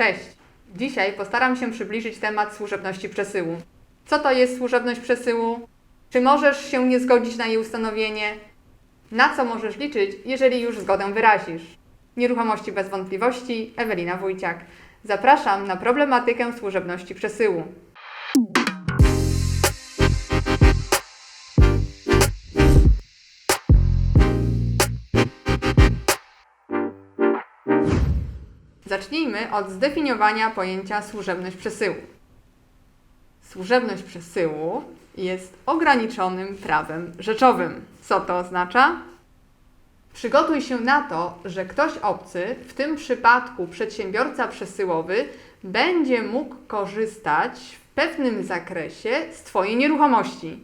Cześć! Dzisiaj postaram się przybliżyć temat służebności przesyłu. Co to jest służebność przesyłu? Czy możesz się nie zgodzić na jej ustanowienie? Na co możesz liczyć, jeżeli już zgodę wyrazisz? Nieruchomości bez wątpliwości, Ewelina Wójciak. Zapraszam na problematykę służebności przesyłu. Zacznijmy od zdefiniowania pojęcia służebność przesyłu. Służebność przesyłu jest ograniczonym prawem rzeczowym. Co to oznacza? Przygotuj się na to, że ktoś obcy, w tym przypadku przedsiębiorca przesyłowy, będzie mógł korzystać w pewnym zakresie z Twojej nieruchomości.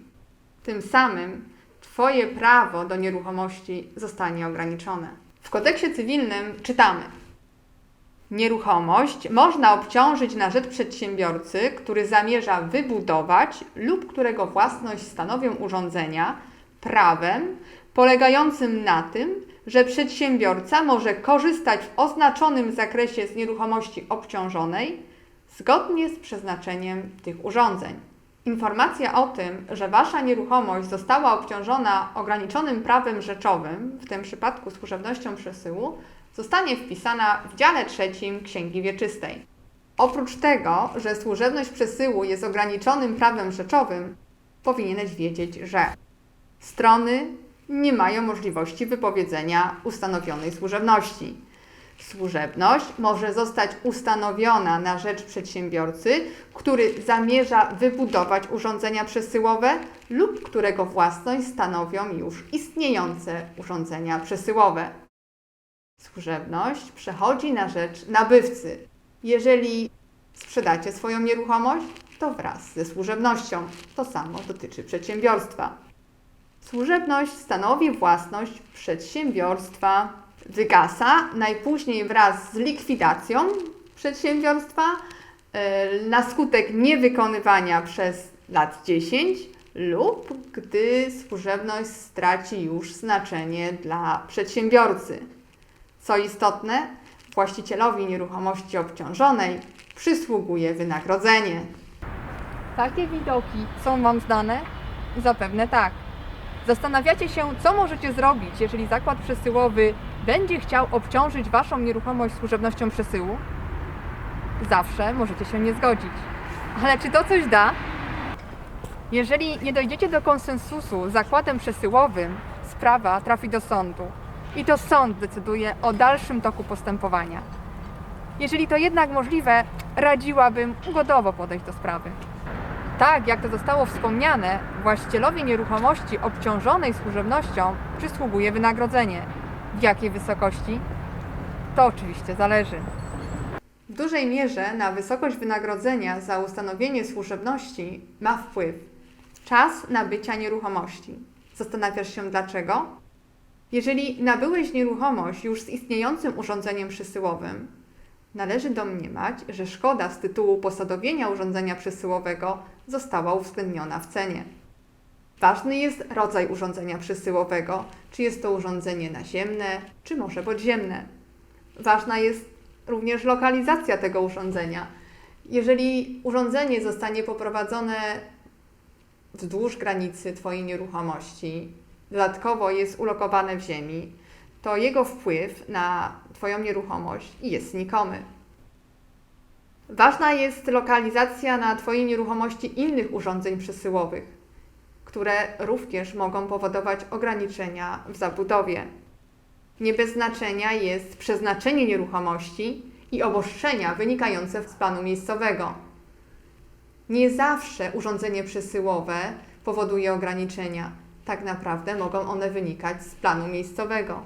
Tym samym Twoje prawo do nieruchomości zostanie ograniczone. W kodeksie cywilnym czytamy: Nieruchomość można obciążyć na rzecz przedsiębiorcy, który zamierza wybudować lub którego własność stanowią urządzenia prawem polegającym na tym, że przedsiębiorca może korzystać w oznaczonym zakresie z nieruchomości obciążonej zgodnie z przeznaczeniem tych urządzeń. Informacja o tym, że Wasza nieruchomość została obciążona ograniczonym prawem rzeczowym, w tym przypadku służebnością przesyłu, zostanie wpisana w dziale trzecim Księgi Wieczystej. Oprócz tego, że służebność przesyłu jest ograniczonym prawem rzeczowym, powinieneś wiedzieć, że strony nie mają możliwości wypowiedzenia ustanowionej służebności. Służebność może zostać ustanowiona na rzecz przedsiębiorcy, który zamierza wybudować urządzenia przesyłowe lub którego własność stanowią już istniejące urządzenia przesyłowe. Służebność przechodzi na rzecz nabywcy. Jeżeli sprzedacie swoją nieruchomość, to wraz ze służebnością. To samo dotyczy przedsiębiorstwa. Służebność stanowi własność przedsiębiorstwa. Wygasa najpóźniej wraz z likwidacją przedsiębiorstwa e, na skutek niewykonywania przez lat 10 lub gdy służebność straci już znaczenie dla przedsiębiorcy. Co istotne, właścicielowi nieruchomości obciążonej przysługuje wynagrodzenie. Takie widoki są Wam znane? Zapewne tak. Zastanawiacie się, co możecie zrobić, jeżeli zakład przesyłowy będzie chciał obciążyć Waszą nieruchomość służebnością przesyłu? Zawsze możecie się nie zgodzić. Ale czy to coś da? Jeżeli nie dojdziecie do konsensusu z zakładem przesyłowym, sprawa trafi do sądu i to sąd decyduje o dalszym toku postępowania. Jeżeli to jednak możliwe, radziłabym ugodowo podejść do sprawy. Tak, jak to zostało wspomniane, właścicielowi nieruchomości obciążonej służebnością przysługuje wynagrodzenie. W jakiej wysokości? To oczywiście zależy. W dużej mierze na wysokość wynagrodzenia za ustanowienie służebności ma wpływ czas nabycia nieruchomości. Zastanawiasz się dlaczego? Jeżeli nabyłeś nieruchomość już z istniejącym urządzeniem przesyłowym, należy domniemać, że szkoda z tytułu posadowienia urządzenia przesyłowego została uwzględniona w cenie. Ważny jest rodzaj urządzenia przesyłowego, czy jest to urządzenie naziemne, czy może podziemne. Ważna jest również lokalizacja tego urządzenia. Jeżeli urządzenie zostanie poprowadzone wzdłuż granicy Twojej nieruchomości, dodatkowo jest ulokowane w ziemi, to jego wpływ na Twoją nieruchomość jest znikomy. Ważna jest lokalizacja na Twojej nieruchomości innych urządzeń przesyłowych, które również mogą powodować ograniczenia w zabudowie. Nie bez znaczenia jest przeznaczenie nieruchomości i obostrzenia wynikające z planu miejscowego. Nie zawsze urządzenie przesyłowe powoduje ograniczenia. Tak naprawdę mogą one wynikać z planu miejscowego.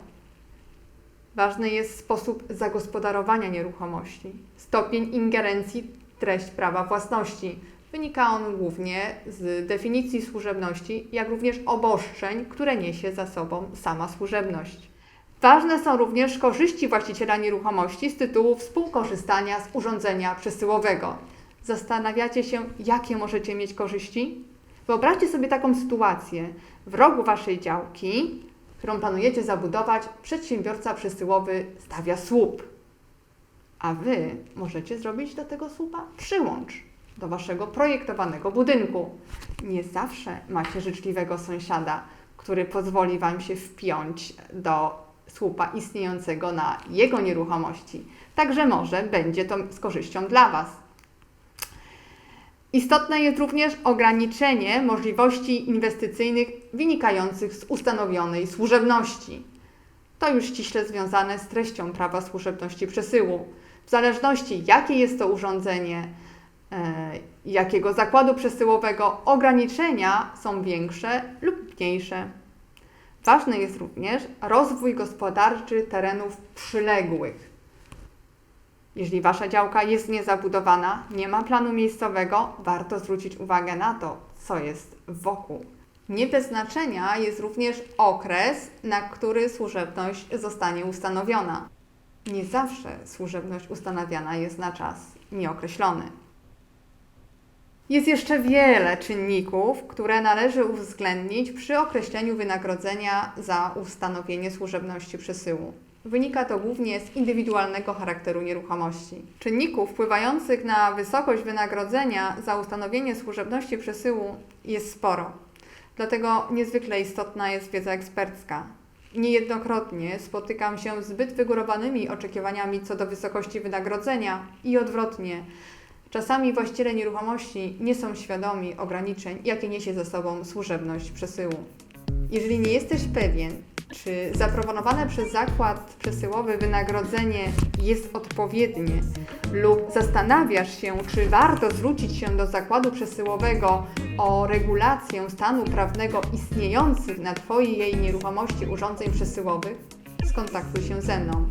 Ważny jest sposób zagospodarowania nieruchomości, stopień ingerencji treść prawa własności. Wynika on głównie z definicji służebności, jak również obostrzeń, które niesie za sobą sama służebność. Ważne są również korzyści właściciela nieruchomości z tytułu współkorzystania z urządzenia przesyłowego. Zastanawiacie się, jakie możecie mieć korzyści? Wyobraźcie sobie taką sytuację. W rogu waszej działki, którą planujecie zabudować, przedsiębiorca przesyłowy stawia słup. A Wy możecie zrobić do tego słupa przyłącz do Waszego projektowanego budynku. Nie zawsze macie życzliwego sąsiada, który pozwoli Wam się wpiąć do słupa istniejącego na jego nieruchomości. Także może będzie to z korzyścią dla Was. Istotne jest również ograniczenie możliwości inwestycyjnych wynikających z ustanowionej służebności. To już ściśle związane z treścią prawa służebności przesyłu. W zależności jakie jest to urządzenie, e, jakiego zakładu przesyłowego, ograniczenia są większe lub mniejsze. Ważny jest również rozwój gospodarczy terenów przyległych. Jeśli Wasza działka jest niezabudowana, nie ma planu miejscowego, warto zwrócić uwagę na to, co jest wokół. Nie bez znaczenia jest również okres, na który służebność zostanie ustanowiona. Nie zawsze służebność ustanawiana jest na czas nieokreślony. Jest jeszcze wiele czynników, które należy uwzględnić przy określeniu wynagrodzenia za ustanowienie służebności przesyłu. Wynika to głównie z indywidualnego charakteru nieruchomości. Czynników wpływających na wysokość wynagrodzenia za ustanowienie służebności przesyłu jest sporo. Dlatego niezwykle istotna jest wiedza ekspercka. Niejednokrotnie spotykam się z zbyt wygórowanymi oczekiwaniami co do wysokości wynagrodzenia i odwrotnie. Czasami właściciele nieruchomości nie są świadomi ograniczeń, jakie niesie ze sobą służebność przesyłu. Jeżeli nie jesteś pewien, czy zaproponowane przez zakład przesyłowy wynagrodzenie jest odpowiednie, lub zastanawiasz się, czy warto zwrócić się do zakładu przesyłowego o regulację stanu prawnego istniejących na Twojej nieruchomości urządzeń przesyłowych, skontaktuj się ze mną.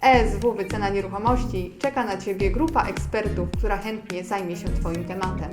ESW Wycena Nieruchomości czeka na Ciebie grupa ekspertów, która chętnie zajmie się Twoim tematem.